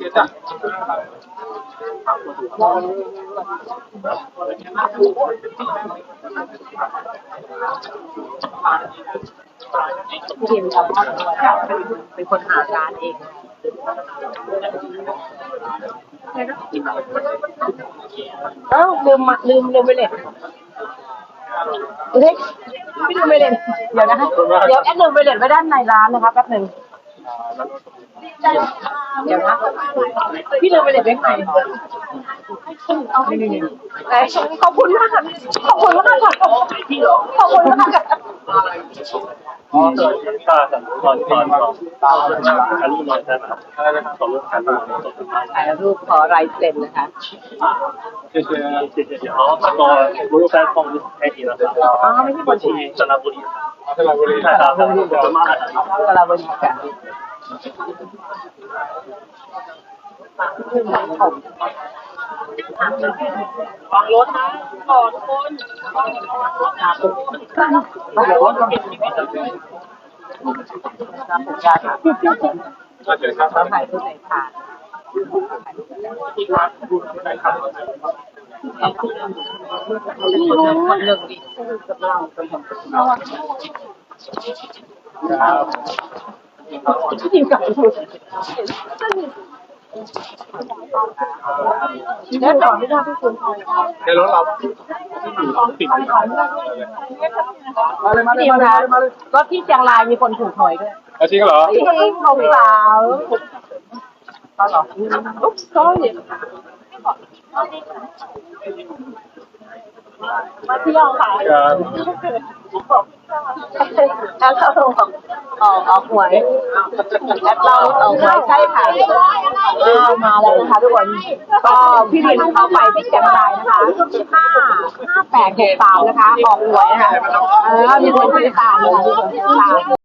พี่ดิมทำครอบครัวเป็นคนหาร้านเองเอ้าลืมมาลืมลืมไปเลยเล็กพี่ลืมไปเลยเดี๋ยวนะคะเดี๋ยวแอดลืมไปเลยไว้ด้านในร้านนะคะแป๊บหนึ่ง เดี๋ยวนะพี่ลืมไปเลยไว้ข้างในเอ้ยขอบคุณมากค่ะขอบคุณมากค่ะขอบคุณมาก อ๋อส่วนชั้นตากับตอนตอนตอนตอนชั้นรูปนอนใช่ไหมครับตอนรูปชั้นรูปนอนตอนชั้นถ่ายรูปขอลายเซ็นนะคะเดี๋ยวเดี๋ยวอ๋อตอนรูปแรกของไอทีนะครับอ๋อไม่ใช่คนชีจันทบุรีจันทบุรีใช่ครับจันทบุรีจันทบุรีค่ะขึ้นมาของ ฟังรถนะขอนทุกคนครับฟังรถครับผมยาค่ะมาเจอครับ เขาถ่ายรูปในค่ะคนเรื่องดีกับเราที่ทีมกับทุกแล้วก่อนไม่ได้พี่คุณในรถเราติดทีมคะก็ที่เชียงรายมีคนถูกหวยด้วยจริงเหรอจริงของสาวก็หรออุ๊บซ้อยมาเที่ยวค่ะแล้วเราบอก อกออกหวยแล้วเราออกหวยใช่ค่ะมาแล้วนะคะทุกคนก็พี่ดินเข้าไปที่เชียงรายนะคะห้าห้าแปดหกสามนะคะออกหวยนะคะเออมีคนติดตามนะคะทุกคนตาม